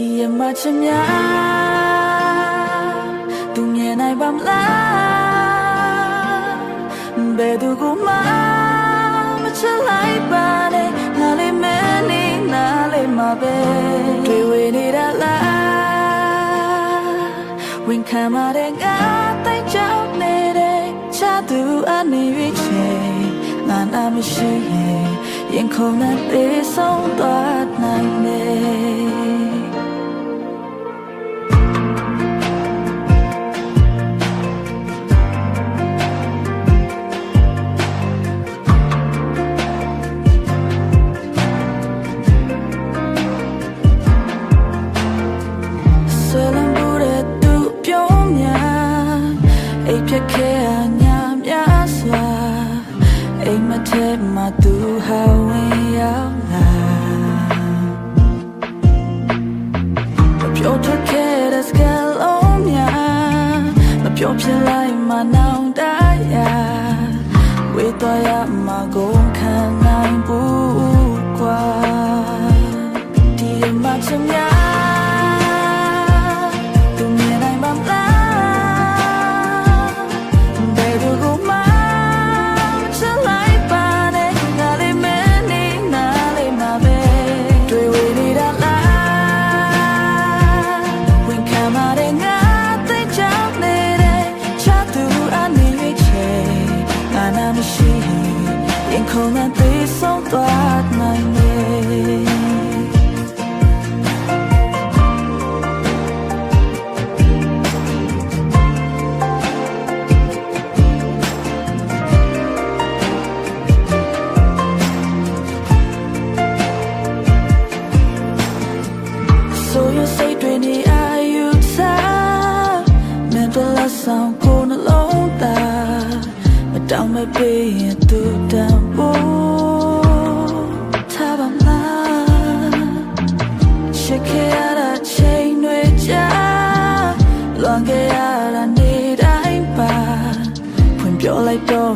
ဒီရမချင်များသူမြင်နိုင်ပါမလားဘယ်သူကမှမချင်လိုက်ပါနဲ့ငါလေးမနေနားလေးမှာပဲတွေ့ဝေနေတာလားဝင်ခံမတဲ့ငါတိုက်ကြောက်နေတဲ့ချသူအနေရွေးချယ်ငါနာမရှိရင်ရင်ခုန်နဲ့သေးဆုံးသွားနိုင်တယ် ထဲမှာသူဟာဝင်ရောက်လာမပြောထွက်ခဲ့တဲ့စကားလုံးများမပြောပြလိုက်မှနောင်တရဝေးသွားရမှာကုန်ခံနိုင်ဘူးကွာဒီမှာချင်များသူ ဆောင်ကိုနှလုံးသားမတောင်းမပေးရင်သူတန်ဖို့ထားပါမလားချစ်ခဲ့ရတာချိန်တွေကြာလွန်ခဲ့ရတာနေတိုင်းပါဖွင့်ပြောလိုက်တော့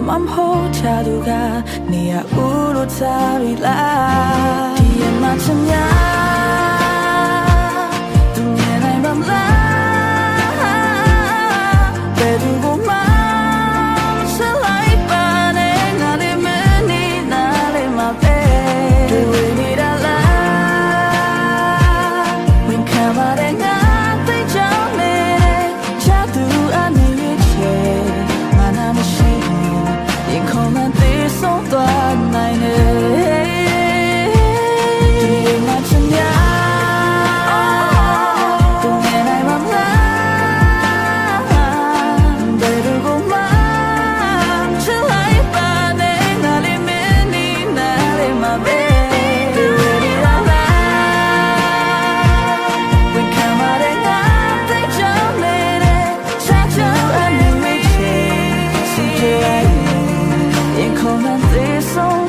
နေတာဒါမှမဟုတ်ချာသူကနေရဦးလို့စားပြီလားဒီ this so